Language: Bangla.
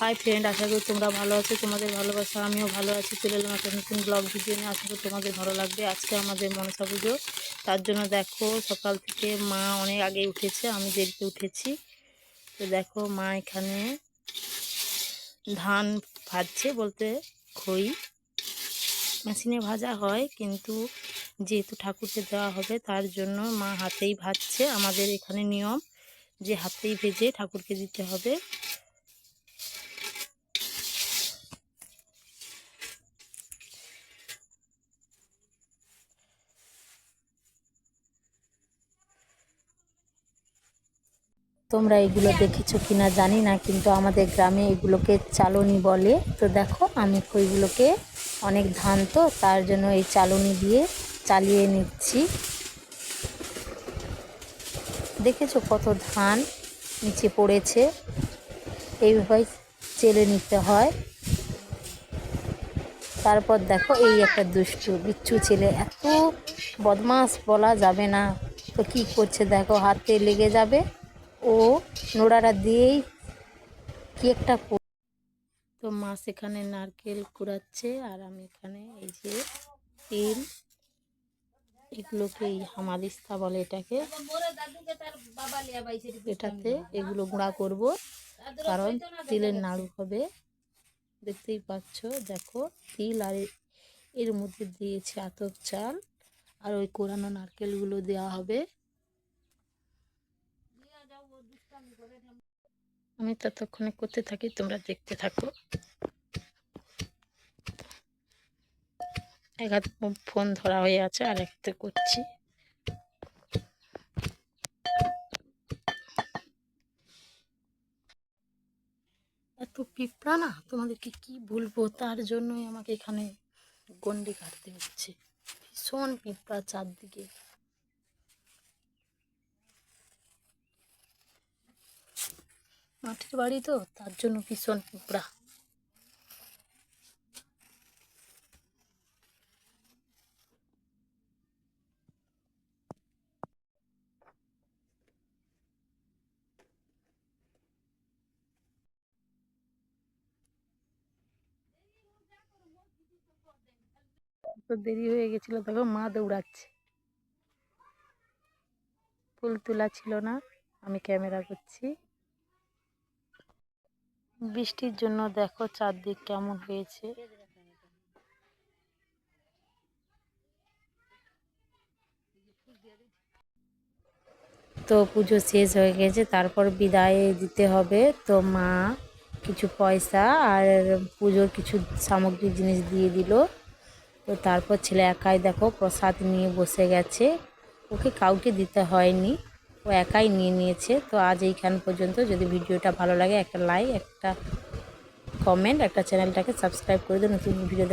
হাই ফ্রেন্ড আশা করি তোমরা ভালো আছো, তোমাদের ভালোবাসা, আমিও ভালো আছি। চলে এলাম একটা নতুন ব্লগ ভিডিও নিয়ে। আশা করি তোমাদের ভালো লাগবে। আজকে আমাদের মনসা পুজো। তার জন্য দেখো, সকাল থেকে মা অনেক আগে উঠেছে, আমি দেরিতে উঠেছি। তো দেখো, মা এখানে ধান ভাজছে বলতে খই। মেশিনে ভাজা হয়, কিন্তু যেহেতু ঠাকুরকে দেওয়া হবে, তার জন্য মা হাতেই ভাজছে। আমাদের এখানে নিয়ম যে হাতেই ভেজে ঠাকুরকে দিতে হবে। তোমরা এগুলো দেখেছ কিনা জানি না, কিন্তু আমাদের গ্রামে এগুলোকে চালনি বলে। তো দেখো, আমি খইগুলোকে অনেক ধান তো তার জন্য এই চালনি দিয়ে চালিয়ে নিচ্ছি। দেখেছ কত ধান নিচে পড়েছে? এইভাবে চেলে নিতে হয়। তারপর দেখো, এই একটা দুষ্টু, বিচ্ছু ছেলে, এত বদমাস বলা যাবে না। তো কি করছে দেখো, হাতে লেগে যাবে। ও নোড়াটা দিয়েই কি একটা তো মা সেখানে নারকেল কুড়াচ্ছে আর আমি এখানে এই যে তিল, এগুলোকে এই হামাদিস্তা বলে এটাকে। এটাতে এগুলো গুঁড়া করব, কারণ তিলের নাড়ু হবে। দেখতেই পাচ্ছ, দেখো, তিল আর এর মধ্যে দিয়েছে আতপ চাল, আর ওই কোরানো নারকেলগুলো দেওয়া হবে। আমি ততক্ষণে করতে থাকি, তোমরা দেখতে থাকো। এক হাতে ফোন ধরা হয়ে আছে, আর এক হাতে করছি। এত পিঁপড়া না তোমাদেরকে কি বলব? তার জন্যই আমাকে এখানে গন্ডি কাটতে হচ্ছে। ভীষণ পিঁপড়া চারদিকে। মাটির বাড়ি তো, তার জন্য ভীষণ পিঁপড়া তো দেরি হয়ে গেছিল, দেখো মা দৌড়াচ্ছে। ফুল তোলা ছিল না, আমি ক্যামেরা করছি। বৃষ্টির জন্য দেখো চারদিক কেমন হয়েছে। তো পুজো শেষ হয়ে গেছে, তারপর বিদায় দিতে হবে। তো মা কিছু পয়সা আর পুজোর কিছু সামগ্রিক জিনিস দিয়ে দিল। তো তারপর ছেলে একাই দেখো প্রসাদ নিয়ে বসে গেছে। ওকে কাউকে দিতে হয়নি। ও একাই নিয়ে নিয়েছে। তো আজ এইখান পর্যন্ত। যদি ভিডিওটা ভালো লাগে, একটা লাইক একটা কমেন্ট একটা চ্যানেলটাকে সাবস্ক্রাইব করে দিও। নতুন ভিডিও